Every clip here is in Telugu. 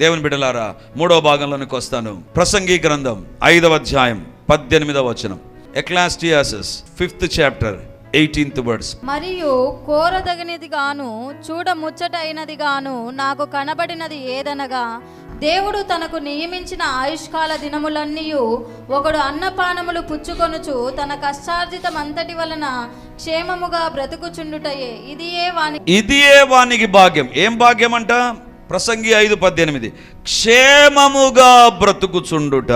దేవుని బిడలారా మూడవ భాగంలోనికి వస్తాను. ప్రసంగి గ్రంథం ఐదవ అధ్యాయం పద్దెనిమిదవ వచనం. Ecclesiastes fifth chapter eighteenth words మరియు కోరదగినది గాను చూడ ముచ్చటైనది గాను నాకు కనబడినది ఏదనగా దేవుడు తనకు నియమించిన ఆయుష్కాల దినములన్నీ ఒకడు అన్నపానములు పుచ్చుకొనుచు తన కష్టార్జితమంతటి వలన క్షేమముగా బ్రతుకుచుండుటయే. ఇదియే వాని ఇది ఏ వానికి భాగ్యం. ఏం భాగ్యం అంట ప్రసంగి ఐదు పద్దెనిమిది. క్షేమముగా బ్రతుకుచుండుట.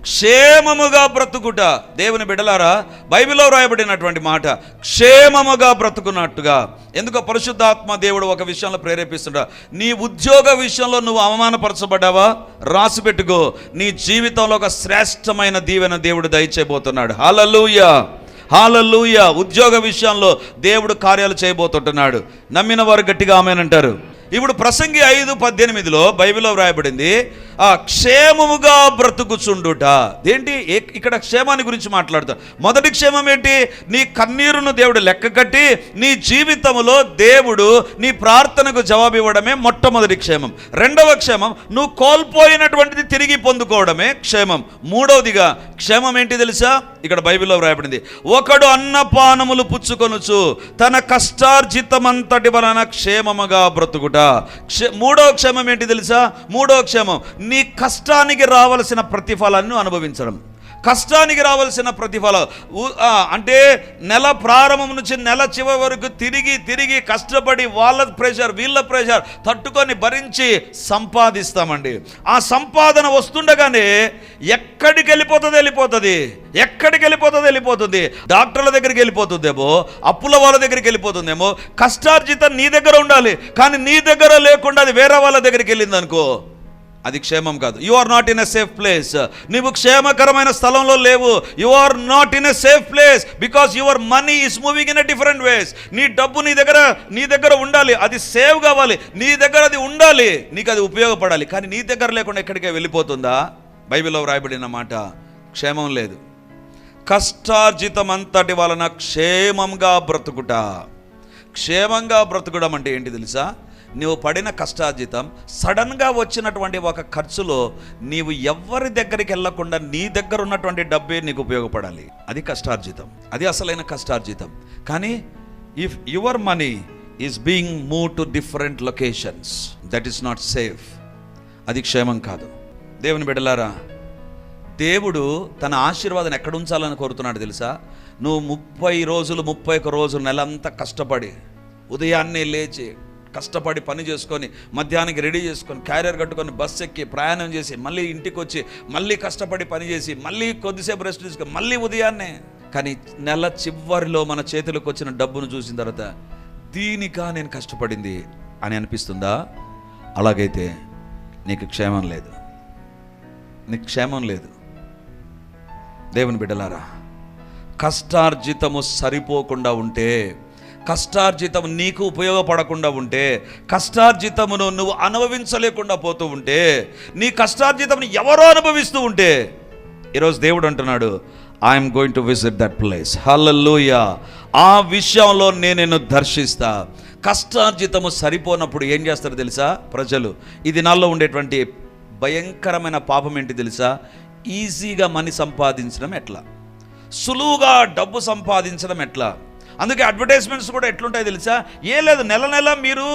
క్షేమముగా బ్రతుకుట. దేవుని బిడలారా బైబిల్లో వ్రాయబడినటువంటి మాట క్షేమముగా బ్రతుకున్నట్టుగా. ఎందుకో పరిశుద్ధాత్మ దేవుడు ఒక విషయంలో ప్రేరేపిస్తుంటా నీ ఉద్యోగ విషయంలో నువ్వు అవమానపరచబడ్డావా? రాసి పెట్టుకో. నీ జీవితంలో ఒక శ్రేష్టమైన దీవెన దేవుడు దయచేయబోతున్నాడు. హల్లెలూయా! హాలూయ ఉద్యోగ విషయంలో దేవుడు కార్యాలు చేయబోతుంటున్నాడు. నమ్మిన వారు గట్టిగా ఆమెనంటారు. ఇప్పుడు ప్రసంగి ఐదు పద్దెనిమిదిలో బైబిల్లో వ్రాయబడింది ఆ క్షేమముగా బ్రతుకుచుండుట. ఏంటి ఇక్కడ క్షేమాన్ని గురించి మాట్లాడుతా. మొదటి క్షేమం ఏంటి? నీ కన్నీరును దేవుడు లెక్క కట్టి నీ జీవితములో దేవుడు నీ ప్రార్థనకు జవాబు ఇవ్వడమే మొట్టమొదటి క్షేమం. రెండవ క్షేమం నువ్వు కోల్పోయినటువంటిది తిరిగి పొందుకోవడమే క్షేమం. మూడవదిగా క్షేమం ఏంటి తెలుసా? ఇక్కడ బైబిల్లో వ్రాయబడింది. ఒకడు అన్నపానములు పుచ్చుకొనుచు తన కష్టార్జితమంతటి వలన క్షేమముగా బ్రతుకుట. క్షే మూడో క్షేమం ఏంటి తెలుసా? మూడో క్షేమం నీ కష్టానికి రావలసిన ప్రతిఫలాన్ని అనుభవించడం. కష్టానికి రావాల్సిన ప్రతిఫలం అంటే నెల ప్రారంభం నుంచి నెల చివరి వరకు తిరిగి తిరిగి కష్టపడి వాళ్ళ ప్రెషర్ వీళ్ళ ప్రెషర్ తట్టుకొని భరించి సంపాదిస్తామండి. ఆ సంపాదన వస్తుండగానే ఎక్కడికి వెళ్ళిపోతుంది వెళ్ళిపోతుంది? ఎక్కడికి వెళ్ళిపోతుంది వెళ్ళిపోతుంది? డాక్టర్ల దగ్గరికి వెళ్ళిపోతుందేమో? అప్పుల వాళ్ళ దగ్గరికి వెళ్ళిపోతుందేమో? కష్టార్జితం నీ దగ్గర ఉండాలి. కానీ నీ దగ్గర లేకుండా అది వేరే వాళ్ళ దగ్గరికి వెళ్ళింది అనుకో అది క్షేమం కాదు. You are not in a safe place నీవు క్షేమకరమైన స్థలంలో లేవు. You are not in a safe place because your money is moving in a different ways నీ డబ్బు నీ దగ్గర నీ దగ్గర ఉండాలి. అది సేవ్ కావాలి. నీ దగ్గర అది ఉండాలి. నీకు అది ఉపయోగపడాలి. కానీ నీ దగ్గర లేకుండా ఎక్కడికే వెళ్ళిపోతుందా? బైబిల్లో వ్రాయబడిన మాట క్షేమం లేదు. కష్టార్జితం అంతటి వలన క్షేమంగా బ్రతుకుట. క్షేమంగా బ్రతకడం అంటే ఏంటి తెలుసా? నువ్వు పడిన కష్టార్జితం సడన్గా వచ్చినటువంటి ఒక ఖర్చులో నీవు ఎవరి దగ్గరికి వెళ్ళకుండా నీ దగ్గర ఉన్నటువంటి డబ్బే నీకు ఉపయోగపడాలి. అది కష్టార్జితం. అది అసలైన కష్టార్జితం. కానీ if your money is being move to different locations that is not safe అది క్షేమం కాదు. దేవుని బిడ్డలారా దేవుడు తన ఆశీర్వాదం ఎక్కడ ఉంచాలని కోరుతున్నాడు తెలుసా? నువ్వు ముప్పై రోజులు ముప్పై ఒక రోజులు నెలంతా కష్టపడి ఉదయాన్నే లేచి కష్టపడి పని చేసుకొని మధ్యాహ్నానికి రెడీ చేసుకొని క్యారియర్ కట్టుకొని బస్సు ఎక్కి ప్రయాణం చేసి మళ్ళీ ఇంటికి వచ్చి మళ్ళీ కష్టపడి పని చేసి మళ్ళీ కొద్దిసేపు రెస్ట్ తీసుకొని మళ్ళీ ఉదయాన్నే. కానీ నెల చివరిలో మన చేతులకు వచ్చిన డబ్బును చూసిన తర్వాత దీనికా నేను కష్టపడింది అని అనిపిస్తుందా? అలాగైతే నీకు క్షేమం లేదు. నీకు క్షేమం లేదు. దేవుని బిడ్డలారా కష్టార్జితము సరిపోకుండా ఉంటే కష్టార్జితం నీకు ఉపయోగపడకుండా ఉంటే కష్టార్జితమును నువ్వు అనుభవించలేకుండా పోతూ ఉంటే నీ కష్టార్జితమును ఎవరో అనుభవిస్తూ ఉంటే ఈరోజు దేవుడు అంటున్నాడు I'm going to visit that place hallelujah ఆ విషయంలో నేను నిన్ను దర్శిస్తా. కష్టార్జితము సరిపోనప్పుడు ఏం చేస్తారు తెలుసా? ప్రజలు ఈ దినాల్లో ఉండేటువంటి భయంకరమైన పాపం ఏంటి తెలుసా? ఈజీగా మనీ సంపాదించడం ఎట్లా? సులువుగా డబ్బు సంపాదించడం ఎట్లా? అందుకే అడ్వర్టైజ్మెంట్స్ కూడా ఎట్లుంటాయి తెలుసా? ఏ లేదు నెల నెల మీరు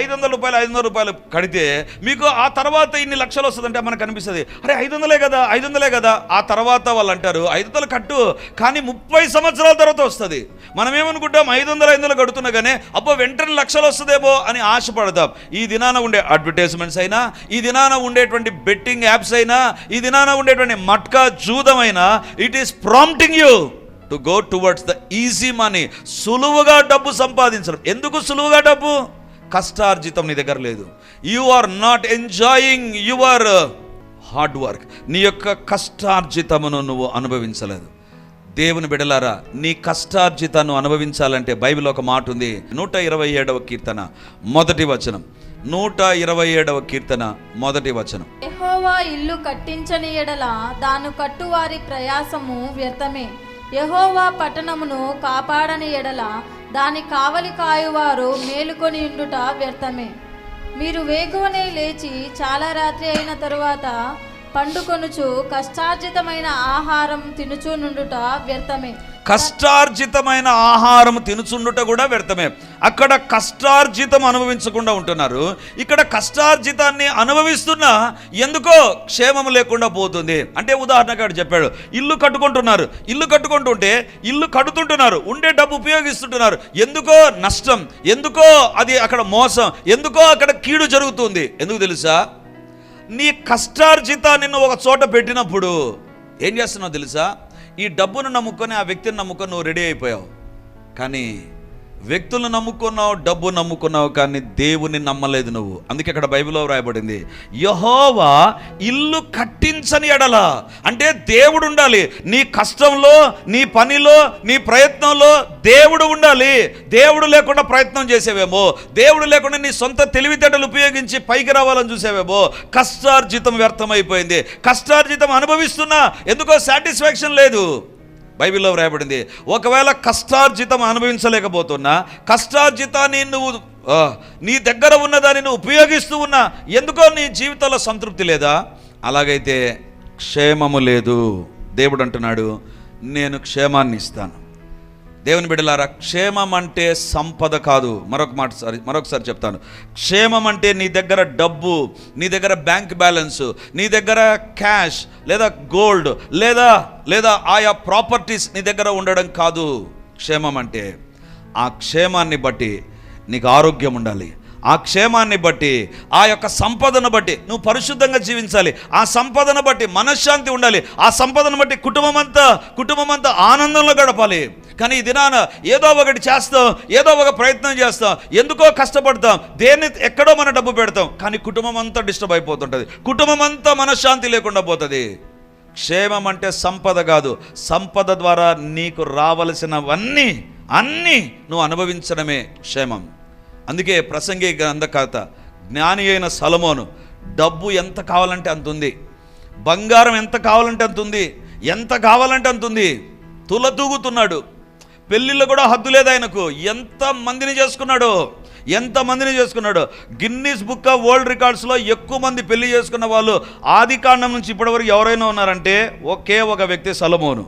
ఐదు వందల రూపాయలు ఐదు వందల రూపాయలు కడితే మీకు ఆ తర్వాత ఇన్ని లక్షలు వస్తుందంటే మనకు అనిపిస్తుంది. అరే ఐదు వందలే కదా ఐదు వందలే కదా. ఆ తర్వాత వాళ్ళు అంటారు ఐదు వందలు కట్టు కానీ ముప్పై సంవత్సరాల తర్వాత వస్తుంది. మనం ఏమనుకుంటాం ఐదు వందలు ఐదు వందలు కడుతున్నా కానీ అబ్బో వెంటనే లక్షలు వస్తుందేమో అని ఆశపడతాం. ఈ దినాన ఉండే అడ్వర్టైజ్మెంట్స్ అయినా ఈ దినాన ఉండేటువంటి బెట్టింగ్ యాప్స్ అయినా ఈ దినాన ఉండేటువంటి మట్కా జూదమైనా it is prompting you to go towards the easy money సులువుగా డబ్బు సంపాదించడం. ఎందుకు సులువుగా డబ్బు? కష్టార్జితం నీ దగ్గర లేదు. You are not enjoying your hard work నీ యొక్క కష్టార్జితమును నువ్వు అనుభవించలేదు. దేవుని బిడలారా నీ కష్టార్జితాన్ని అనుభవించాలంటే బైబిల్ ఒక మాట ఉంది. నూట ఇరవై ఏడవ కీర్తన మొదటి వచనం. నూట ఇరవై ఏడవ కీర్తన మొదటి వచనం. యెహోవా ఇల్లు కట్టించని ఎడల దాను కట్టువారి ప్రయాసము వ్యర్థమే. యహోవా పట్టణమును కాపాడని ఎడల దాని కావలి కాయువారు మేలుకొని ఉండుట వ్యర్థమే. మీరు వేగువనే లేచి చాలా రాత్రి అయిన తరువాత పండుకొనుచు కష్టార్జితమైన ఆహారం తినుచు నుండుట వ్యర్థమే. కష్టార్జితమైన ఆహారం తినుచుండుట కూడా వ్యర్థమే. అక్కడ కష్టార్జితం అనుభవించకుండా ఉంటున్నారు. ఇక్కడ కష్టార్జితాన్ని అనుభవిస్తున్నా ఎందుకో క్షేమం లేకుండా పోతుంది. అంటే ఉదాహరణకు అక్కడ చెప్పాడు ఇల్లు కట్టుకుంటున్నారు. ఇల్లు కట్టుకుంటుంటే ఇల్లు కడుతుంటున్నారు. ఉండే డబ్బు ఉపయోగిస్తుంటున్నారు. ఎందుకో నష్టం. ఎందుకో అది అక్కడ మోసం. ఎందుకో అక్కడ కీడు జరుగుతుంది. ఎందుకు తెలుసా? నీ కష్టార్జితాన్ని నువ్వు ఒక చోట పెట్టినప్పుడు ఏం చేస్తున్నావు తెలుసా? ఈ డబ్బును నమ్ముకొని ఆ వ్యక్తిని నమ్ముకొని నువ్వు రెడీ అయిపోయావు. కానీ వ్యక్తులను నమ్ముకున్నావు డబ్బు నమ్ముకున్నావు కానీ దేవుని నమ్మలేదు నువ్వు. అందుకే అక్కడ బైబిల్లో వ్రాయబడింది యహోవా ఇల్లు కట్టించని ఎడల. అంటే దేవుడు ఉండాలి. నీ కష్టంలో నీ పనిలో నీ ప్రయత్నంలో దేవుడు ఉండాలి. దేవుడు లేకుండా ప్రయత్నం చేసేవేమో. దేవుడు లేకుండా నీ సొంత తెలివితేటలు ఉపయోగించి పైకి రావాలని చూసేవేమో. కష్టార్జితం వ్యర్థమైపోయింది. కష్టార్జితం అనుభవిస్తున్నా ఎందుకో సాటిస్ఫాక్షన్ లేదు. బైబిల్లో వ్రాయబడింది ఒకవేళ కష్టార్జితం అనుభవించలేకపోతున్నా కష్టార్జితాన్ని నువ్వు నీ దగ్గర ఉన్నదాన్ని నువ్వు ఉపయోగిస్తూ ఉన్నా ఎందుకో నీ జీవితంలో సంతృప్తి లేదా? అలాగైతే క్షేమము లేదు. దేవుడు అంటున్నాడు నేను క్షేమాన్ని ఇస్తాను. దేవుని బిడ్డలారా క్షేమం అంటే సంపద కాదు. మరొక మాట సారి మరొకసారి చెప్తాను. క్షేమం అంటే నీ దగ్గర డబ్బు నీ దగ్గర బ్యాంక్ బ్యాలెన్స్ నీ దగ్గర క్యాష్ లేదా గోల్డ్ లేదా లేదా ఆయా ప్రాపర్టీస్ నీ దగ్గర ఉండడం కాదు. క్షేమం అంటే ఆ క్షేమాన్ని బట్టి నీకు ఆరోగ్యం ఉండాలి. ఆ క్షేమాన్ని బట్టి ఆ యొక్క సంపదను బట్టి నువ్వు పరిశుద్ధంగా జీవించాలి. ఆ సంపదను బట్టి మనశ్శాంతి ఉండాలి. ఆ సంపదను బట్టి కుటుంబం అంతా కుటుంబం అంతా ఆనందంలో గడపాలి. కానీ ఈ దినాన ఏదో ఒకటి చేస్తాం ఏదో ఒక ప్రయత్నం చేస్తాం ఎందుకో కష్టపడతాం దేన్ని ఎక్కడో మన డబ్బు పెడతాం కానీ కుటుంబం అంతా డిస్టర్బ్ అయిపోతుంటుంది. కుటుంబం అంతా మనశ్శాంతి లేకుండా పోతుంది. క్షేమం అంటే సంపద కాదు. సంపద ద్వారా నీకు రావలసినవన్నీ అన్నీ నువ్వు అనుభవించడమే క్షేమం. అందుకే ప్రసంగి గ్రంథకర్త జ్ఞాని అయిన సలమోను డబ్బు ఎంత కావాలంటే అంత ఉంది బంగారం ఎంత కావాలంటే అంత ఉంది ఎంత కావాలంటే అంత ఉంది తులతూగుతున్నాడు పెళ్ళిళ్ళు కూడా హద్దు లేదు ఆయనకు ఎంత మందిని చేసుకున్నాడు ఎంత మందిని చేసుకున్నాడు గిన్నీస్ బుక్ ఆఫ్ వరల్డ్ రికార్డ్స్లో ఎక్కువ మంది పెళ్ళి చేసుకున్న వాళ్ళు ఆది కాండం నుంచి ఇప్పటివరకు ఎవరైనా ఉన్నారంటే ఒకే ఒక వ్యక్తి సలమోను.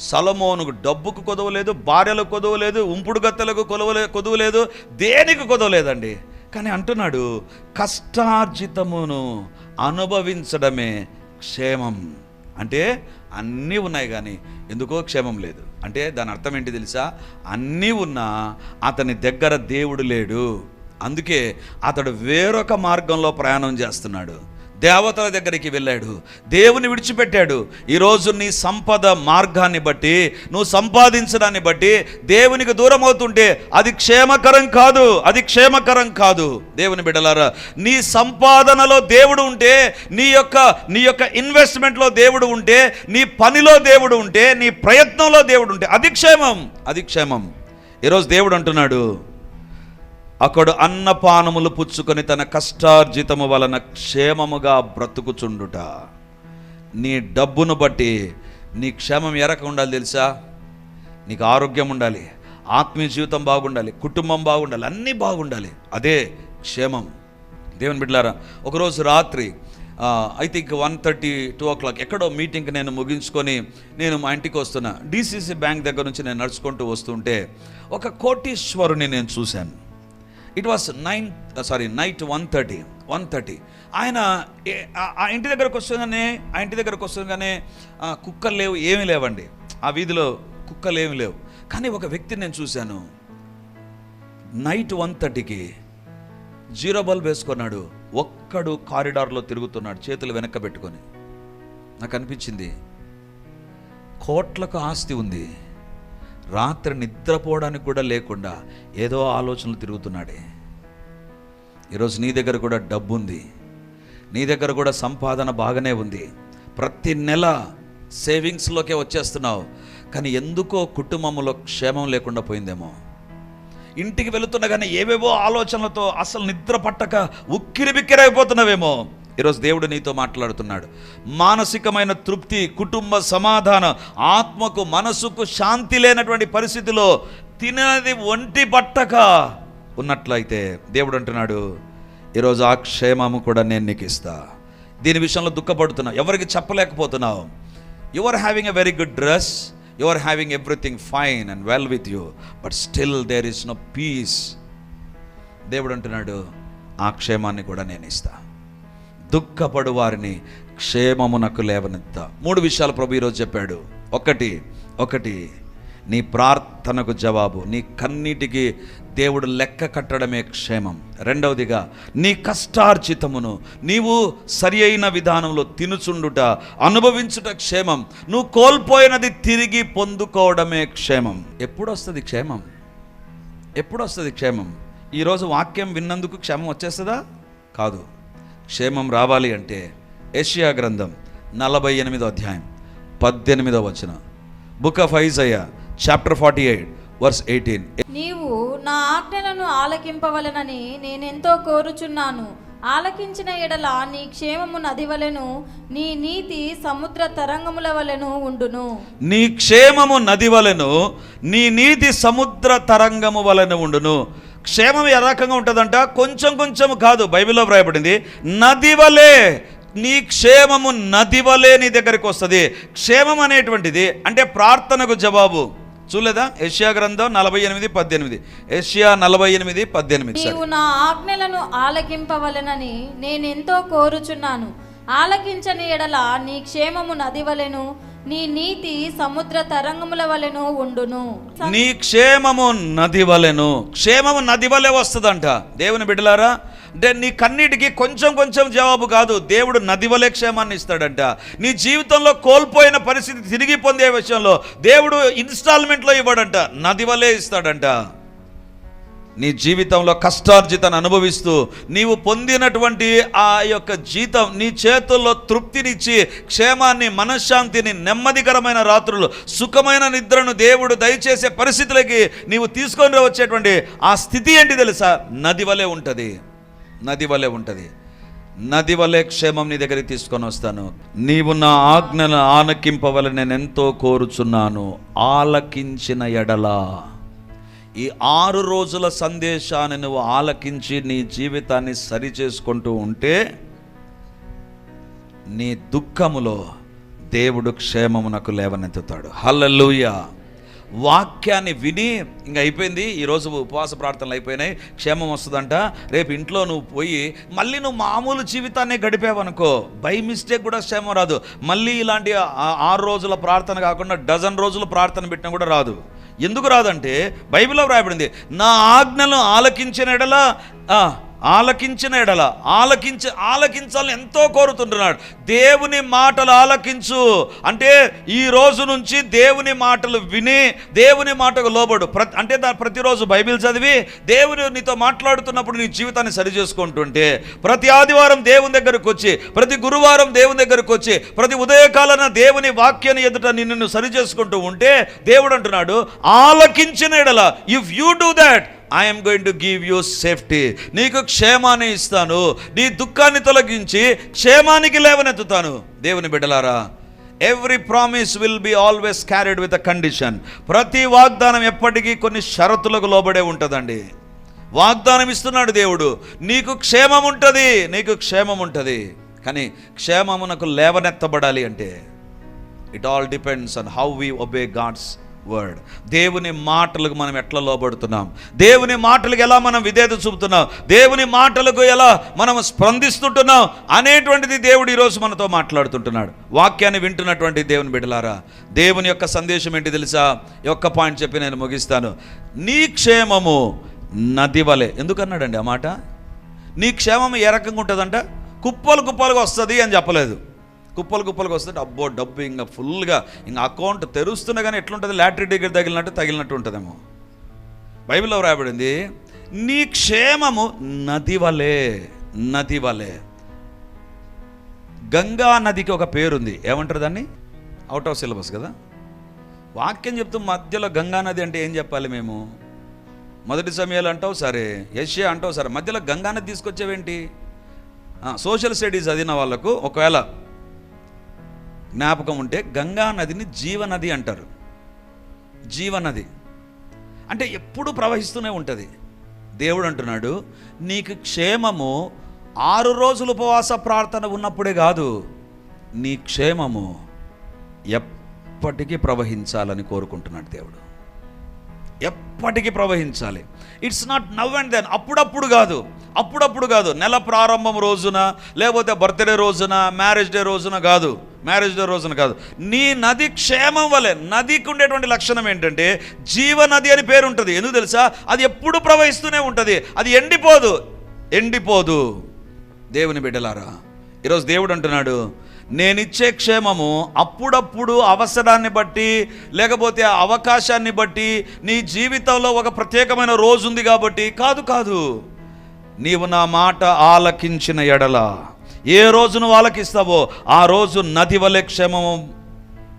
సలమోనుకు డబ్బుకు కొదవలేదు భార్యలకు కొదవలేదు ఉంపుడు గత్తెలకు కొలవలే కొదవలేదు దేనికి కొదవలేదండి. కానీ అంటున్నాడు కష్టార్జితమును అనుభవించడమే క్షేమం. అంటే అన్నీ ఉన్నాయి కానీ ఎందుకో క్షేమం లేదు. అంటే దాని అర్థం ఏంటి తెలుసా? అన్నీ ఉన్నా అతని దగ్గర దేవుడు లేడు. అందుకే అతడు వేరొక మార్గంలో ప్రయాణం చేస్తున్నాడు. దేవతల దగ్గరికి వెళ్ళాడు. దేవుని విడిచిపెట్టాడు. ఈరోజు నీ సంపద మార్గాన్ని బట్టి నువ్వు సంపాదించడాన్ని బట్టి దేవునికి దూరం అవుతుంటే అది క్షేమకరం కాదు అది క్షేమకరం కాదు. దేవుని బిడ్డలారా నీ సంపాదనలో దేవుడు ఉంటే నీ యొక్క నీ యొక్క ఇన్వెస్ట్మెంట్లో దేవుడు ఉంటే నీ పనిలో దేవుడు ఉంటే నీ ప్రయత్నంలో దేవుడు ఉంటే అది క్షేమం అది క్షేమం. ఈరోజు దేవుడు అంటున్నాడు అక్కడ అన్నపానములు పుచ్చుకొని తన కష్టార్జితము వలన క్షేమముగా బ్రతుకుచుండుట. నీ డబ్బును బట్టి నీ క్షేమం ఎరక ఉండాలి తెలుసా? నీకు ఆరోగ్యం ఉండాలి ఆత్మీయ జీవితం బాగుండాలి కుటుంబం బాగుండాలి అన్నీ బాగుండాలి. అదే క్షేమం. దేవుని బిడ్డలారా ఒకరోజు రాత్రి I think one thirty two o'clock ఎక్కడో మీటింగ్కి నేను ముగించుకొని నేను మా ఇంటికి వస్తున్నా. డీసీసీ బ్యాంక్ దగ్గర నుంచి నేను నడుచుకుంటూ వస్తుంటే ఒక కోటీశ్వరుని నేను చూశాను. It was nine sorry night one thirty one thirty ఆయన ఆ- ఇంటి దగ్గరకు వస్తుందనే ఆ ఇంటి దగ్గరకు వస్తుందనే కుక్కలు లేవు ఏమీ లేవండి. ఆ వీధిలో కుక్కలు ఏమి లేవు. కానీ ఒక వ్యక్తిని నేను చూశాను. నైట్ వన్ థర్టీకి జీరో బల్బ్ వేసుకున్నాడు. ఒక్కడు కారిడార్లో తిరుగుతున్నాడు చేతులు వెనక్క పెట్టుకొని. నాకు అనిపించింది కోట్లకు ఆస్తి ఉంది. రాత్రి నిద్రపోవడానికి కూడా లేకుండా ఏదో ఆలోచనలు తిరుగుతున్నాడే. ఈరోజు నీ దగ్గర కూడా డబ్బు ఉంది. నీ దగ్గర కూడా సంపాదన బాగానే ఉంది. ప్రతి నెల సేవింగ్స్లోకే వచ్చేస్తున్నావు. కానీ ఎందుకో కుటుంబంలో క్షేమం లేకుండా పోయిందేమో. ఇంటికి వెళుతుండగానే ఏవేవో ఆలోచనలతో అసలు నిద్ర పట్టక ఉక్కిరి బిక్కిరైపోతున్నావేమో ఈరోజు దేవుడు నీతో మాట్లాడుతున్నాడు. మానసికమైన తృప్తి కుటుంబ సమాధానం ఆత్మకు మనసుకు శాంతి లేనటువంటి పరిస్థితిలో తినది ఒంటి పట్టక ఉన్నట్లయితే దేవుడు అంటున్నాడు ఈరోజు ఆ క్షేమము కూడా నేను నీకు ఇస్తా. దీని విషయంలో దుఃఖపడుతున్నావు. ఎవరికి చెప్పలేకపోతున్నావు. You are having a very good dress you are having everything fine and well with you but still there is no peace దేవుడు అంటున్నాడు ఆ క్షేమాన్ని కూడా నేను ఇస్తా. దుఃఖపడు వారిని క్షేమమునకు లేవనిద్దా మూడు విషయాలు ప్రభు ఈరోజు చెప్పాడు. ఒకటి ఒకటి నీ ప్రార్థనకు జవాబు. నీ కన్నీటికి దేవుడు లెక్క కట్టడమే క్షేమం. రెండవదిగా నీ కష్టార్జితమును నీవు సరి అయిన విధానంలో తినుచుండుట అనుభవించుట క్షేమం. నువ్వు కోల్పోయినది తిరిగి పొందుకోవడమే క్షేమం. ఎప్పుడు వస్తుంది క్షేమం? ఎప్పుడు వస్తుంది క్షేమం? ఈరోజు వాక్యం విన్నందుకు క్షేమం వచ్చేస్తుందా? కాదు. క్షేమం రావాలి అంటే ఏషియా గ్రంథం నలభై ఎనిమిదో అధ్యాయం పద్దెనిమిదో వచనం. Book of Isaiah chapter forty eight verse eighteen నీవు నా ఆజ్ఞలను ఆలకింపవలనని నేనెంతో కోరుచున్నాను. ఆలకించిన ఎడల నీ క్షేమము నది వలెను నీ నీతి సముద్ర తరంగముల వలెను ఉండును. నీ క్షేమము నది వలెను నీ నీతి సముద్ర తరంగము వలెను ఉండును. క్షేమం ఏ రకంగా ఉంటుందంట. కొంచెం కొంచెం కాదు బైబిల్లో వ్రాయబడింది. నదివలే నీ క్షేమము నది నీ దగ్గరికి వస్తుంది. క్షేమం అనేటువంటిది అంటే ప్రార్థనకు జవాబు. చూలేదా ఏషియా గ్రంథం నలభై ఎనిమిది పద్దెనిమిది. ఏషియా నలభై ఎనిమిది పద్దెనిమిది. నీవు నా ఆజ్ఞలను ఆలకింపవలెనని ఎంతో కోరుచున్నాను. ఆలకించని ఎడల నీ క్షేమము నదివలెను నీ నీతి సముద్ర తరంగముల వలెను ఉండును. నీ క్షేమము నది వలెను. క్షేమము నది వలె వస్తుందంట. దేవుని బిడ్డలారా అంటే నీ కన్నిటికి కొంచెం కొంచెం జవాబు కాదు. దేవుడు నది వలె క్షేమాన్ని ఇస్తాడంట. నీ జీవితంలో కోల్పోయిన పరిస్థితి తిరిగి పొందే విషయంలో దేవుడు ఇన్స్టాల్మెంట్లో ఇవ్వడంట. నది వలె ఇస్తాడంట. నీ జీవితంలో కష్టార్జితాన్ని అనుభవిస్తూ నీవు పొందినటువంటి ఆ యొక్క జీతం నీ చేతుల్లో తృప్తినిచ్చి క్షేమాన్ని మనశ్శాంతిని నెమ్మదికరమైన రాత్రులు సుఖమైన నిద్రను దేవుడు దయచేసే పరిస్థితులకి నీవు తీసుకొని వచ్చేటువంటి ఆ స్థితి ఏంటి తెలుసా? నది వలె ఉంటుంది. నది వలె ఉంటుంది. నది వలె క్షేమం నీ దగ్గరికి తీసుకొని వస్తాను. నీవు నా ఆజ్ఞను ఆలకింపవలని నేను ఎంతో కోరుచున్నాను. ఆలకించిన ఎడలా ఈ ఆరు రోజుల సందేశాన్ని నువ్వు ఆలకించి నీ జీవితాన్ని సరి చేసుకుంటూ ఉంటే నీ దుఃఖములో దేవుడు క్షేమమునకు లేవనెత్తుతాడు. హల్లెలూయ. వాక్యాన్ని విని ఇంక అయిపోయింది. ఈరోజు ఉపవాస ప్రార్థనలు అయిపోయినాయి. క్షేమం వస్తుందంట. రేపు ఇంట్లో నువ్వు పోయి మళ్ళీ నువ్వు మామూలు జీవితాన్ని గడిపావనుకో. బై మిస్టేక్ కూడా క్షేమం రాదు. మళ్ళీ ఇలాంటి ఆరు రోజుల ప్రార్థన కాకుండా డజన్ రోజులు ప్రార్థన పెట్టినా కూడా రాదు. ఎందుకు రాదంటే బైబిల్లో వ్రాయబడింది నా ఆజ్ఞలు ఆలకించిన ఎడల ఆలకించిన ఎడల ఆలకించి ఆలకించాలని ఎంతో కోరుతుంటున్నాడు. దేవుని మాటలు ఆలకించు. అంటే ఈ రోజు నుంచి దేవుని మాటలు విని దేవుని మాటకు లోబడు. ప్రతి అంటే దా ప్రతిరోజు బైబిల్ చదివి దేవుని నీతో మాట్లాడుతున్నప్పుడు నీ జీవితాన్ని సరి చేసుకుంటుంటే ప్రతి ఆదివారం దేవుని దగ్గరకు వచ్చి ప్రతి గురువారం దేవుని దగ్గరకు వచ్చి ప్రతి ఉదయకాలన దేవుని వాక్యాన్ని ఎదుట నిన్ను సరి చేసుకుంటూ ఉంటే దేవుడు అంటున్నాడు ఆలకించిన ఎడల if you do that I'm going to give you safety నీకు క్షేమాన్ని ఇస్తాను. నీ దుఃఖాన్ని తొలగించి క్షేమానికి లేవనెత్తుతాను. దేవుని బిడ్డలారా every promise will be always carried with a condition ప్రతి వాగ్దానం ఎప్పటికీ కొన్ని షరతులకు లోబడే ఉంటుందండి. వాగ్దానం ఇస్తున్నాడు దేవుడు. నీకు క్షేమం ఉంటుంది నీకు క్షేమం ఉంటుంది. కానీ క్షేమమునకు లేవనెత్తబడాలి అంటే it all depends on how we obey God's word దేవుని మాటలకు మనం ఎట్లా లోబడుతున్నాం? దేవుని మాటలకు ఎలా మనం విధేత చూపుతున్నాం? దేవుని మాటలకు ఎలా మనం స్పందిస్తుంటున్నాం? అనేటువంటిది దేవుడు ఈరోజు మనతో మాట్లాడుతుంటున్నాడు. వాక్యాన్ని వింటున్నటువంటి దేవుని బిడలారా దేవుని యొక్క సందేశం ఏంటి తెలుసా? యొక్క పాయింట్ చెప్పి నేను ముగిస్తాను. నీ క్షేమము నది వలె. ఎందుకన్నాడండి ఆ మాట? నీ క్షేమం ఏ రకంగా ఉంటుందంట? కుప్పలు కుప్పలుగా వస్తుంది అని చెప్పలేదు. కుప్పలు కుప్పలకు వస్తే అబ్బో డబ్బు ఇంకా ఫుల్గా ఇంకా అకౌంట్ తెరుస్తున్నా కానీ ఎట్లుంటుంది? లాటరీ టికెట్ తగిలినట్టు తగిలినట్టు ఉంటుందేమో. బైబిల్లో రాయబడింది నీ క్షేమము నది వలే నది వలే. గంగా నదికి ఒక పేరుంది. ఏమంటారు దాన్ని? అవుట్ ఆఫ్ సిలబస్ కదా. వాక్యం చెప్తూ మధ్యలో గంగా నది అంటే ఏం చెప్పాలి మేము? మొదటి సమయాలు అంటావు సరే. యష్యా అంటావు సరే. మధ్యలో గంగా నది తీసుకొచ్చేవేంటి? సోషల్ స్టడీస్ చదివిన వాళ్ళకు ఒకవేళ జ్ఞాపకం ఉంటే గంగా నదిని జీవనది అంటారు. జీవనది. అంటే ఎప్పుడు ప్రవహిస్తూనే ఉంటుంది. దేవుడు అంటున్నాడు నీకు క్షేమము ఆరు రోజులు ఉపవాస ప్రార్థన ఉన్నప్పుడే కాదు నీ క్షేమము ఎప్పటికీ ప్రవహించాలని కోరుకుంటున్నాడు దేవుడు. ఎప్పటికీ ప్రవహించాలి. It's not now and then అప్పుడప్పుడు కాదు అప్పుడప్పుడు కాదు నెల ప్రారంభం రోజున లేకపోతే బర్త్డే రోజున మ్యారేజ్ డే రోజున కాదు. మ్యారేజ్ డే రోజున కాదు. నీ నది క్షేమం వలె నదికి ఉండేటువంటి లక్షణం ఏంటంటే జీవనది అని పేరు ఉంటుంది. ఎందుకు తెలుసా? అది ఎప్పుడు ప్రవహిస్తూనే ఉంటుంది. అది ఎండిపోదు. ఎండిపోదు. దేవుని బిడ్డలారా ఈరోజు దేవుడు అంటున్నాడు నేనిచ్చే క్షేమము అప్పుడప్పుడు అవసరాన్ని బట్టి లేకపోతే ఆ అవకాశాన్ని బట్టి నీ జీవితంలో ఒక ప్రత్యేకమైన రోజు ఉంది కాబట్టి కాదు కాదు. నీవు నా మాట ఆలకించిన ఎడలా ఏ రోజు నువ్వు ఆలకిస్తావో ఆ రోజు నది వలె క్షేమము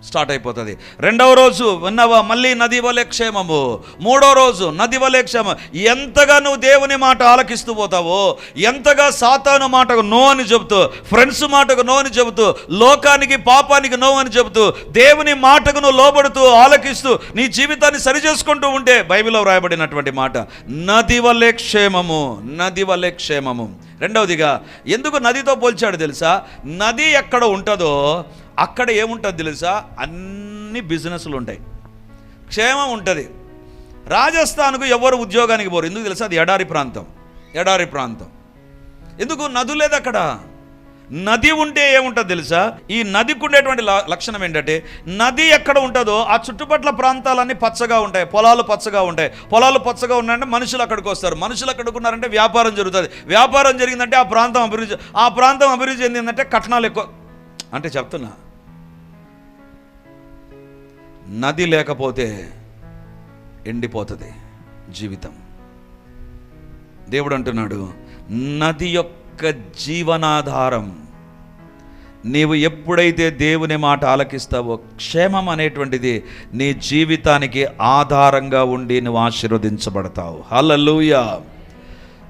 స్టార్ట్ అయిపోతుంది. రెండవ రోజు విన్నవా? మళ్ళీ నది వలె క్షేమము. మూడో రోజు నది వలె క్షేమం. ఎంతగా నువ్వు దేవుని మాట ఆలకిస్తూ పోతావో ఎంతగా సాతాను మాటకు నో అని చెబుతూ ఫ్రెండ్స్ మాటకు నో అని చెబుతూ లోకానికి పాపానికి నో అని చెబుతూ దేవుని మాటకు నువ్వు లోబడుతూ ఆలకిస్తూ నీ జీవితాన్ని సరిచేసుకుంటూ ఉంటే బైబిల్లో వ్రాయబడినటువంటి మాట నది వలె క్షేమము నది వలె క్షేమము. రెండవదిగా ఎందుకు నదితో పోల్చాడు తెలుసా? నది ఎక్కడ ఉంటుందో అక్కడ ఏముంటుంది తెలుసా? అన్ని బిజినెస్లు ఉంటాయి. క్షేమం ఉంటుంది. రాజస్థాన్కు ఎవరు ఉద్యోగానికి పోరు? ఎందుకు తెలుసా? అది ఎడారి ప్రాంతం. ఎడారి ప్రాంతం. ఎందుకు? నదు లేదు అక్కడ నది ఉంటే ఏముంటుంది తెలుసా? ఈ నదికి ఉండేటువంటి ల- లక్షణం ఏంటంటే నది ఎక్కడ ఉంటుందో ఆ చుట్టుపట్ల ప్రాంతాలన్నీ పచ్చగా ఉంటాయి. పొలాలు పచ్చగా ఉంటాయి. పొలాలు పచ్చగా ఉన్నాయంటే మనుషులు అక్కడికి వస్తారు. మనుషులు అక్కడికి ఉన్నారంటే వ్యాపారం జరుగుతుంది. వ్యాపారం జరిగిందంటే ఆ ప్రాంతం అభివృద్ధి ఆ ప్రాంతం అభివృద్ధి చెందిందంటే కట్నాలు ఎక్కువ. అంటే చెప్తున్నా. నది లేకపోతే ఎండిపోతుంది జీవితం. దేవుడు అంటున్నాడు నది యొక్క జీవనాధారం. నీవు ఎప్పుడైతే దేవుని మాట ఆలకిస్తావో క్షేమం అనేటువంటిది నీ జీవితానికి ఆధారంగా ఉండి నువ్వు ఆశీర్వదించబడతావు. హల్లెలూయా.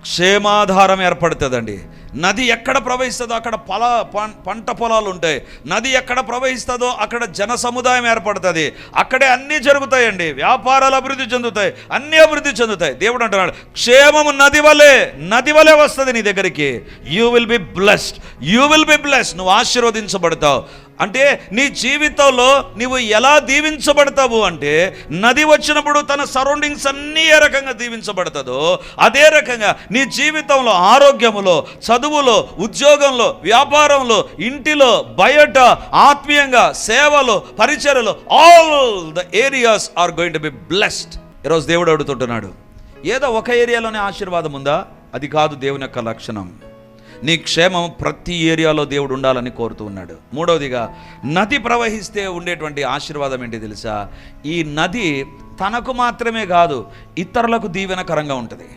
క్షేమాధారం ఏర్పడుతుందండి. నది ఎక్కడ ప్రవహిస్తుందో అక్కడ పొల పం- పంట పొలాలు ఉంటాయి. నది ఎక్కడ ప్రవహిస్తుందో అక్కడ జన సముదాయం ఏర్పడుతుంది. అక్కడే అన్నీ జరుగుతాయండి. వ్యాపారాలు అభివృద్ధి చెందుతాయి. అన్నీ అభివృద్ధి చెందుతాయి. దేవుడు అంటున్నాడు క్షేమము నది వలె నది వలె వస్తుంది నీ దగ్గరికి. You will be blessed you will be blessed నువ్వు ఆశీర్వదించబడతావు. అంటే నీ జీవితంలో నీవు ఎలా దీవించబడతావు అంటే నది వచ్చినప్పుడు తన సరౌండింగ్స్ అన్నీ ఏ రకంగా దీవించబడతదో అదే రకంగా నీ జీవితంలో ఆరోగ్యములో చదువులో ఉద్యోగంలో వ్యాపారంలో ఇంటిలో బయట ఆత్మీయంగా సేవలో పరిచయలో all the areas are going to be blessed ఈరోజు దేవుడు అడుగుతుంటున్నాడు ఏదో ఒక ఏరియాలోనే ఆశీర్వాదం ఉందా? అది కాదు దేవుని యొక్క లక్షణం. నీ క్షేమం ప్రతి ఏరియాలో దేవుడు ఉండాలని కోరుతూ ఉన్నాడు. మూడవదిగా నది ప్రవహిస్తే ఉండేటువంటి ఆశీర్వాదం ఏంటి తెలుసా? ఈ నది తనకు మాత్రమే కాదు ఇతరులకు దీవెనకరంగా ఉంటుంది.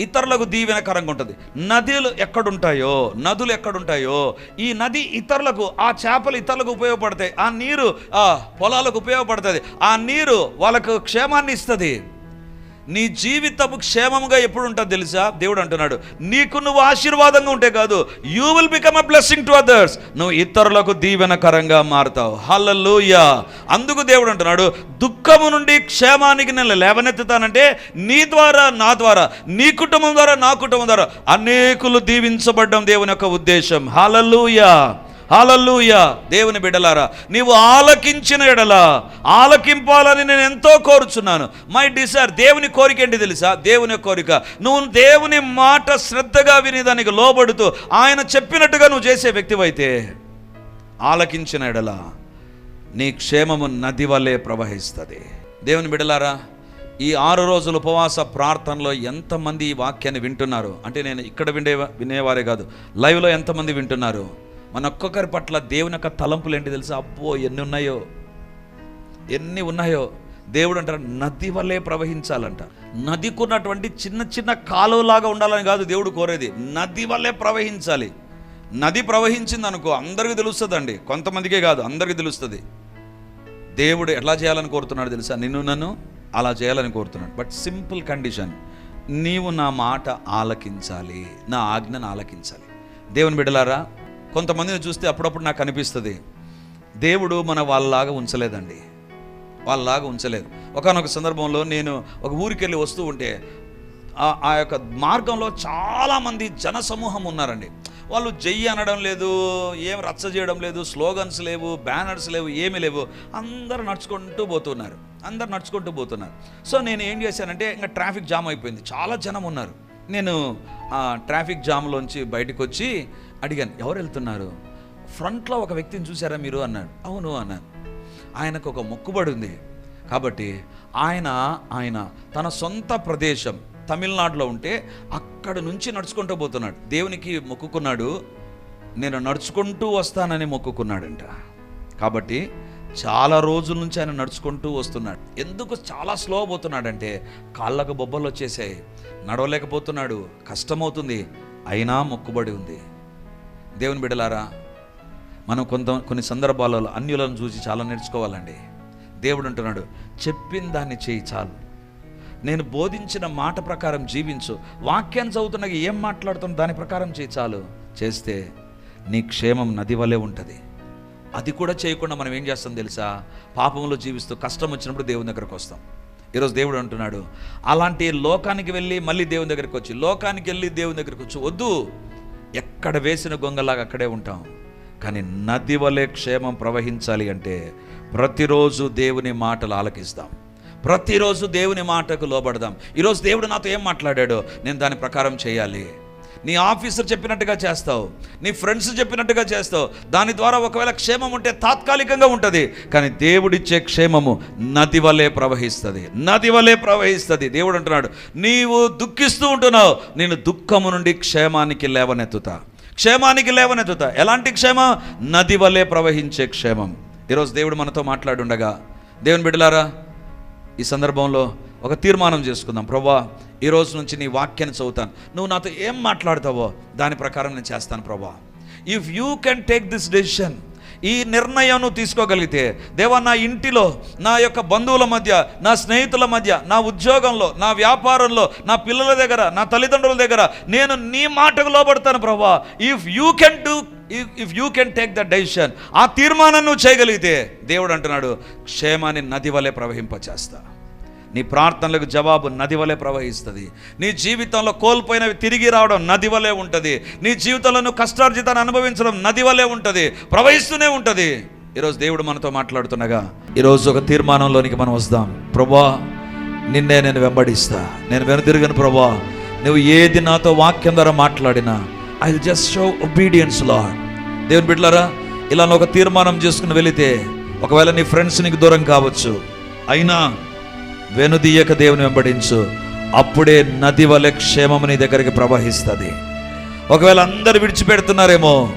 ఇతరులకు దీవెనకరంగా ఉంటుంది. నదులు ఎక్కడుంటాయో నదులు ఎక్కడుంటాయో ఈ నది ఇతరులకు ఆ చేపలు ఇతరులకు ఉపయోగపడతాయి. ఆ నీరు ఆ పొలాలకు ఉపయోగపడుతుంది. ఆ నీరు వాళ్ళకు క్షేమాన్ని ఇస్తుంది. నీ జీవితము క్షేమముగా ఎప్పుడు ఉంటుంది తెలుసా? దేవుడు అంటున్నాడు నీకు నువ్వు ఆశీర్వాదంగా ఉంటే కాదు you will become a blessing to others నువ్వు ఇతరులకు దీవెనకరంగా మారుతావు. హల్లెలూయా అందుకు దేవుడు అంటున్నాడు దుఃఖము నుండి క్షేమానికి నేను లేవనెత్తుతానంటే నీ ద్వారా నా ద్వారా నీ కుటుంబం ద్వారా నా కుటుంబం ద్వారా అనేకులు దీవించబడ్డం దేవుని యొక్క ఉద్దేశం. Hallelujah hallelujah. దేవుని బిడ్డలారా నీవు ఆలకించిన ఎడల ఆలకింపాలని నేను ఎంతో కోరుచున్నాను. మై డిసైర్ దేవుని కోరిక ఏంటి తెలుసా? దేవుని కోరిక. నువ్వు దేవుని మాట శ్రద్ధగా విని దానికి లోబడుతూ ఆయన చెప్పినట్టుగా నువ్వు చేసే వ్యక్తివైతే ఆలకించిన ఎడల నీ క్షేమము నది వల్లే ప్రవహిస్తుంది. దేవుని బిడలారా ఈ ఆరు రోజుల ఉపవాస ప్రార్థనలో ఎంతమంది ఈ వాక్యాన్ని వింటున్నారు? అంటే నేను ఇక్కడ వినే వినేవారే కాదు లైవ్లో ఎంతమంది వింటున్నారు? మన ఒక్కొక్కరి పట్ల దేవుని యొక్క తలంపులు ఏంటి తెలుసా? అబ్బో ఎన్ని ఉన్నాయో. ఎన్ని ఉన్నాయో. దేవుడు అంటారు నది వల్లే ప్రవహించాలంట. నదికున్నటువంటి చిన్న చిన్న కాలువలాగా ఉండాలని కాదు దేవుడు కోరేది. నది వల్లే ప్రవహించాలి. నది ప్రవహించింది అనుకో అందరికీ తెలుస్తుందండి. కొంతమందికే కాదు అందరికీ తెలుస్తుంది. దేవుడు ఎట్లా చేయాలని కోరుతున్నాడు తెలుసా? నిన్ను నన్ను అలా చేయాలని కోరుతున్నాడు. బట్ సింపుల్ కండిషన్ నీవు నా మాట ఆలకించాలి నా ఆజ్ఞను ఆలకించాలి. దేవుని బిడ్డలారా కొంతమందిని చూస్తే అప్పుడప్పుడు నాకు అనిపిస్తుంది దేవుడు మన వాళ్ళలాగా ఉంచలేదండి. వాళ్ళలాగా ఉంచలేదు. ఒకనొక సందర్భంలో నేను ఒక ఊరికి వెళ్ళి వస్తూ ఉంటే ఆ- ఆ యొక్క మార్గంలో చాలామంది జన సమూహం ఉన్నారండి. వాళ్ళు జయ్యి అనడం లేదు ఏం రచ్చ చేయడం లేదు స్లోగన్స్ లేవు బ్యానర్స్ లేవు ఏమీ లేవు. అందరూ నడుచుకుంటూ పోతున్నారు. అందరు నడుచుకుంటూ పోతున్నారు. సో నేను ఏం చేశానంటే ఇంకా ట్రాఫిక్ జామ్ అయిపోయింది. చాలా జనం ఉన్నారు. నేను ట్రాఫిక్ జామ్లోంచి బయటకు వచ్చి అడిగాను ఎవరు వెళ్తున్నారు? ఫ్రంట్లో ఒక వ్యక్తిని చూసారా మీరు? అన్నాడు. అవును అన్నాను. ఆయనకు ఒక మొక్కుబడి ఉంది కాబట్టి ఆయన ఆయన తన సొంత ప్రదేశం తమిళనాడులో ఉంటే అక్కడ నుంచి నడుచుకుంటూ పోతున్నాడు. దేవునికి మొక్కుకున్నాడు. నేను నడుచుకుంటూ వస్తానని మొక్కుకున్నాడంట. కాబట్టి చాలా రోజుల నుంచి ఆయన నడుచుకుంటూ వస్తున్నాడు. ఎందుకు చాలా స్లో పోతున్నాడంటే కాళ్ళకు బొబ్బలు వచ్చేసాయి. నడవలేకపోతున్నాడు. కష్టమవుతుంది. అయినా మొక్కుబడి ఉంది. దేవుని బిడలారా మనం కొంత కొన్ని సందర్భాలలో అన్యులను చూసి చాలా నేర్చుకోవాలండి. దేవుడు అంటున్నాడు చెప్పిన దాన్ని చేయి చాలు. నేను బోధించిన మాట ప్రకారం జీవించు. వాక్యాన్ని చదువుతున్నాక ఏం మాట్లాడుతున్నా దాని ప్రకారం చేయి చాలు. చేస్తే నీ క్షేమం నది వలె ఉంటుంది. అది కూడా చేయకుండా మనం ఏం చేస్తాం తెలుసా? పాపంలో జీవిస్తూ కష్టం వచ్చినప్పుడు దేవుని దగ్గరకు వస్తాం. ఈరోజు దేవుడు అంటున్నాడు అలాంటి లోకానికి వెళ్ళి మళ్ళీ దేవుని దగ్గరికి వచ్చి లోకానికి వెళ్ళి దేవుని దగ్గరికి వచ్చి వద్దు. ఎక్కడ వేసిన గొంగలాగా అక్కడే ఉంటాం. కానీ నది వలె క్షేమం ప్రవహించాలి అంటే ప్రతిరోజు దేవుని మాటలు ఆలకిస్తాం. ప్రతిరోజు దేవుని మాటకు లోబడదాం. ఈరోజు దేవుడు నాతో ఏం మాట్లాడాడో నేను దాని ప్రకారం చేయాలి. నీ ఆఫీసర్ చెప్పినట్టుగా చేస్తావు నీ ఫ్రెండ్స్ చెప్పినట్టుగా చేస్తావు దాని ద్వారా ఒకవేళ క్షేమం ఉంటే తాత్కాలికంగా ఉంటుంది. కానీ దేవుడిచ్చే క్షేమము నది వలె ప్రవహిస్తుంది నది వలె ప్రవహిస్తుంది. దేవుడు అంటున్నాడు నీవు దుఃఖిస్తూ ఉంటున్నావు నేను దుఃఖము నుండి క్షేమానికి లేవనెత్తుతా. క్షేమానికి లేవనెత్తుతా. ఎలాంటి క్షేమం? నది వలె ప్రవహించే క్షేమం. ఈరోజు దేవుడు మనతో మాట్లాడుండగా దేవుని బిడ్డలారా ఈ సందర్భంలో ఒక తీర్మానం చేసుకుందాం. ప్రభా ఈ రోజు నుంచి నీ వాక్యాన్ని చదువుతాను. నువ్వు నాతో ఏం మాట్లాడతావో దాని ప్రకారం నేను చేస్తాను ప్రభా. If you can take this decision ఈ నిర్ణయం నువ్వు తీసుకోగలిగితే దేవా నా ఇంటిలో నా యొక్క బంధువుల మధ్య నా స్నేహితుల మధ్య నా ఉద్యోగంలో నా వ్యాపారంలో నా పిల్లల దగ్గర నా తల్లిదండ్రుల దగ్గర నేను నీ మాటకు లోబడతాను ప్రభా. If you can do if you can take the decision ఆ తీర్మానం నువ్వు చేయగలిగితే దేవుడు అంటున్నాడు క్షేమాన్ని నది వలె ప్రవహింపచేస్తా. నీ ప్రార్థనలకు జవాబు నది వలె ప్రవహిస్తుంది. నీ జీవితంలో కోల్పోయినవి తిరిగి రావడం నది వలె ఉంటుంది. నీ జీవితంలో నువ్వు కష్టార్జితాన్ని అనుభవించడం నది వలె ఉంటుంది. ప్రవహిస్తూనే ఉంటుంది. ఈరోజు దేవుడు మనతో మాట్లాడుతుండగా ఈరోజు ఒక తీర్మానంలోనికి మనం వస్తాం. ప్రభా నిన్నే నేను వెంబడిస్తా. నేను వెనుతిరిగిన ప్రభా నువ్వు ఏది నాతో వాక్యం ద్వారా మాట్లాడినా I just show obedience Lord దేవుని బిడ్డలారా ఇలా ఒక తీర్మానం చేసుకుని వెళితే ఒకవేళ నీ ఫ్రెండ్స్ నీకు దూరం కావచ్చు అయినా వెనుదీయక దేవుని వెంబడించు. అప్పుడే నది వలె క్షేమము నీ దగ్గరికి ప్రవహిస్తుంది. ఒకవేళ అందరు విడిచిపెడుతున్నారేమో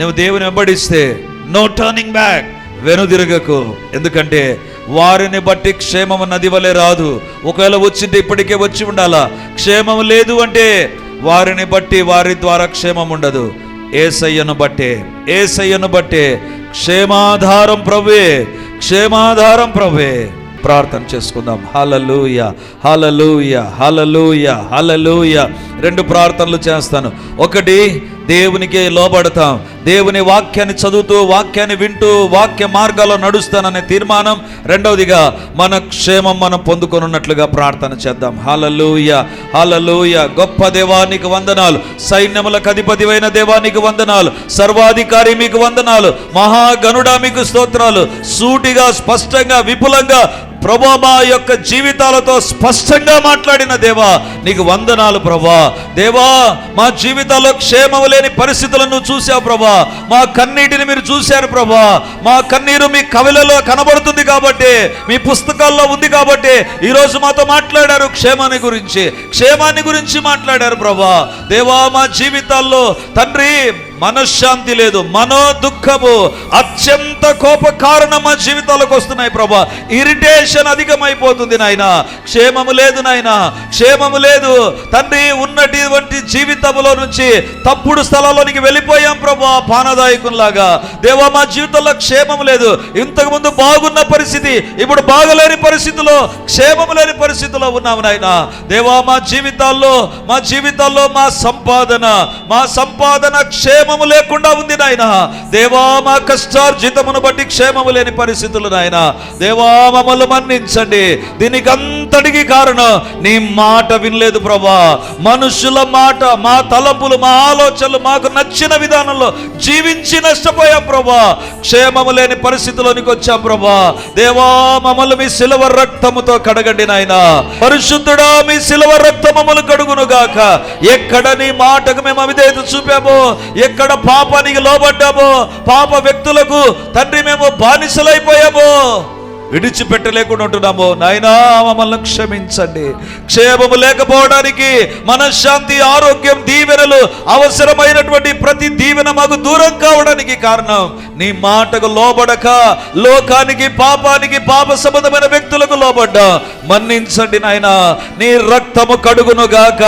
నువ్వు దేవుని వెంబడిస్తే నో టర్నింగ్ బ్యాక్ వెనుదిరగకు. ఎందుకంటే వారిని బట్టి క్షేమము నది వలె రాదు. ఒకవేళ వచ్చింటే ఇప్పటికే వచ్చి ఉండాలా? క్షేమం లేదు అంటే వారిని బట్టి వారి ద్వారా క్షేమం ఉండదు. ఏసయ్యను బట్టే ఏసయ్యను బట్టే. క్షేమాధారం ప్రవ్వే క్షేమాధారం ప్రవ్వే ప్రార్థన చేసుకుందాం. హలలుయ హలలుయ హలలుయ హలలుయ రెండు ప్రార్థనలు చేస్తాను. ఒకటి దేవునికి లోబడతాం. దేవుని వాక్యాన్ని చదువుతూ వాక్యాన్ని వింటూ వాక్య మార్గాల్లో నడుస్తాననే తీర్మానం. రెండవదిగా మన క్షేమం మనం పొందుకొనున్నట్లుగా ప్రార్థన చేద్దాం. హలలుయ హలలుయ గొప్ప దేవానికి వందనాలు. సైన్యములకు అధిపతివైన దేవానికి వందనాలు. సర్వాధికారి మీకు వందనాలు. మహాగనుడా మీకు స్తోత్రాలు. సూటిగా స్పష్టంగా విపులంగా ప్రభా మా యొక్క జీవితాలతో స్పష్టంగా మాట్లాడిన దేవా నీకు వందనాలు ప్రభా. దేవా మా జీవితాల్లో క్షేమం లేని పరిస్థితులను చూసావు ప్రభా. మా కన్నీటిని మీరు చూశారు ప్రభా. మా కన్నీరు మీ కవిలలో కనబడుతుంది కాబట్టి మీ పుస్తకాల్లో ఉంది కాబట్టి ఈరోజు మాతో మాట్లాడారు క్షేమాన్ని గురించి. క్షేమాన్ని గురించి మాట్లాడారు ప్రభా. దేవా మా జీవితాల్లో తండ్రి మనశ్శాంతి లేదు మనో దుఃఖము అత్యంత కోప కారణం మా జీవితాలకు వస్తున్నాయి ప్రభా. ఇరిటేషన్ అధికమైపోతుంది నాయన. క్షేమము లేదు నాయన. క్షేమము లేదు. తండ్రి ఉన్నటువంటి జీవితంలో నుంచి తప్పుడు స్థలాల్లోనికి వెళ్ళిపోయాం ప్రభా పానదాయకుల్లాగా దేవా మా జీవితంలో క్షేమం లేదు. ఇంతకుముందు బాగున్న పరిస్థితి ఇప్పుడు బాగలేని పరిస్థితిలో క్షేమం లేని పరిస్థితిలో ఉన్నాము నాయన. దేవా మా జీవితాల్లో మా జీవితాల్లో మా సంపాదన మా సంపాదన క్షేమము లేకుండా ఉంది నాయన. దేవా మా కష్టార్జితమును బట్టి క్షేమము లేని పరిస్థితులు నాయన. దేవా మమ్మల్ని మన్నించండి. దీనికి అంతటికి కారణం నీ మాట వినలేదు ప్రభా. మనుషుల మాట మా తలంపులు మా ఆలోచనలు మాకు నచ్చిన విధానంలో జీవించి నష్టపోయాం ప్రభా. క్షేమము లేని పరిస్థితిలోనికి వచ్చాం ప్రభా. దేవా మమ్మల్ని మీ సిలవ రక్తముతో కడగండి నాయన. పరిశుద్ధుడా మీ సిలవ రక్తమములు కడుగును గాక ఎక్కడ నీ మాటకు మేము అవిధేత చూపామో ఎక్కడ పాపానికి లోబడ్డామో. పాప వ్యక్తులకు తండ్రి మేము బానిసలైపోయామో. విడిచిపెట్టలేకుండా ఉంటున్నాము. నాయనా మమ్మల్ని క్షమించండి. క్షేమము లేకపోవడానికి మనశ్శాంతి ఆరోగ్యం దీవెనలు అవసరమైనటువంటి ప్రతి దీవెన మాకు దూరం కావడానికి కారణం. నీ మాటకు లోబడక లోకానికి పాపానికి పాప సంబంధమైన వ్యక్తులకు లోబడ్డా మన్నించండి నాయనా నీ రక్తము కడుగును గాక.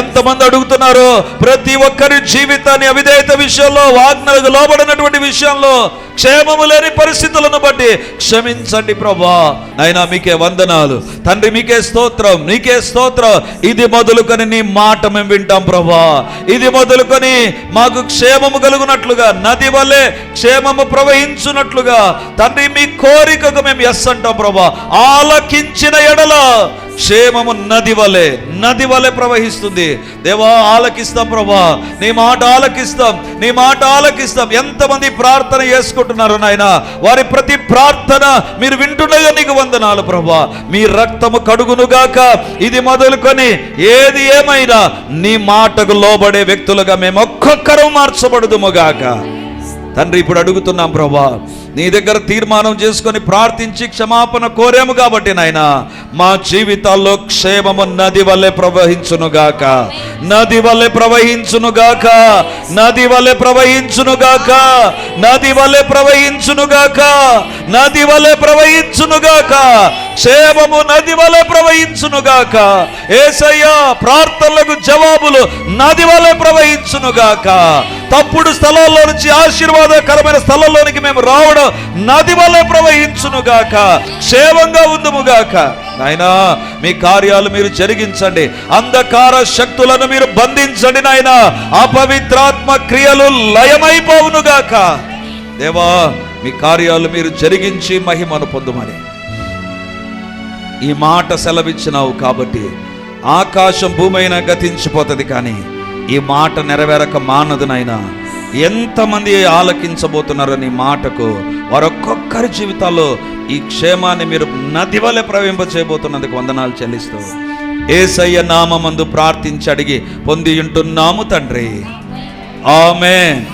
ఎంతమంది అడుగుతున్నారో ప్రతి ఒక్కరి జీవితాన్ని అవిధేయత విషయంలో వాగ్నలకు లోబడినటువంటి విషయంలో క్షేమము లేని పరిస్థితులను బట్టి క్షమించండి ప్రభా నైనా మీకే వందనాలు. తండ్రి మీకే స్తోత్రం నీకే స్తోత్రం. ఇది మొదలుకొని నీ మాట మేము వింటాం ప్రభా. ఇది మొదలుకొని మాకు క్షేమము కలుగునట్లుగా నది వలె క్షేమము ప్రవహించున్నట్లుగా తండ్రి మీ కోరికకు మేము ఎస్ అంటాం ప్రభా. ఆలకించిన ఎడల క్షేమము నది వలె నది వలె ప్రవహిస్తుంది. దేవా ఆలకిస్తాం ప్రభా. నీ మాట ఆలకిస్తాం నీ మాట ఆలకిస్తాం. ఎంతమంది ప్రార్థన చేసుకుంటున్నారు నాయన? వారి ప్రతి ప్రార్థన మీరు వింటున్నాయో నీకు వందనాలు ప్రభా. మీ రక్తము కడుగునుగాక ఇది మొదలుకొని ఏది ఏమైనా నీ మాటకు లోబడే వ్యక్తులుగా మేము ఒక్కొక్కరు మార్చబడుదుముగాక తండ్రి ఇప్పుడు అడుగుతున్నాం ప్రభా. నీ దగ్గర తీర్మానం చేసుకొని ప్రార్థించి క్షమాపణ కోరాము కాబట్టి నాయన మా జీవితాల్లో క్షేమము నది వల్లే ప్రవహించునుగాక. నది వల్లే ప్రవహించునుగాక. నది వల్లే ప్రవహించునుగాక. నది వల్లే ప్రవహించునుగాక. నది వల్లే ప్రవహించునుగాక. క్షేమము నది వలె ప్రవహించునుగాక. ఏసయ్యా ప్రార్థనలకు జవాబులు నది వలె ప్రవహించునుగాక. తప్పుడు స్థలాల్లో నుంచి ఆశీర్వాదకరమైన స్థలంలోనికి మేము రావడం నది వల్ల ప్రవహించునుగాక. క్షేమంగా ఉందుముగాక. నాయనా మీ కార్యాలు మీరు జరిగించండి. అంధకార శక్తులను మీరు బంధించండి నాయన. అపవిత్రాత్మ క్రియలు లయమైపోవునుగాక. దేవా మీ కార్యాలు మీరు జరిగించి మహిమను పొందుమని. ఈ మాట సెలవిచ్చినావు కాబట్టి ఆకాశం భూమైనా గతించిపోతుంది కానీ ఈ మాట నెరవేరక మానదు నాయనా. ఎంతమంది ఆలకించబోతున్నారో నీ మాటకు వారొక్కొక్కరి జీవితాల్లో ఈ క్షేమాన్ని మీరు నది వలె ప్రవహింపచేయబోతున్నందుకు వందనాలు చెల్లిస్తూ ఏసయ్య నామందు ప్రార్థించి అడిగి పొంది ఉంటున్నాము తండ్రి. ఆమెన్.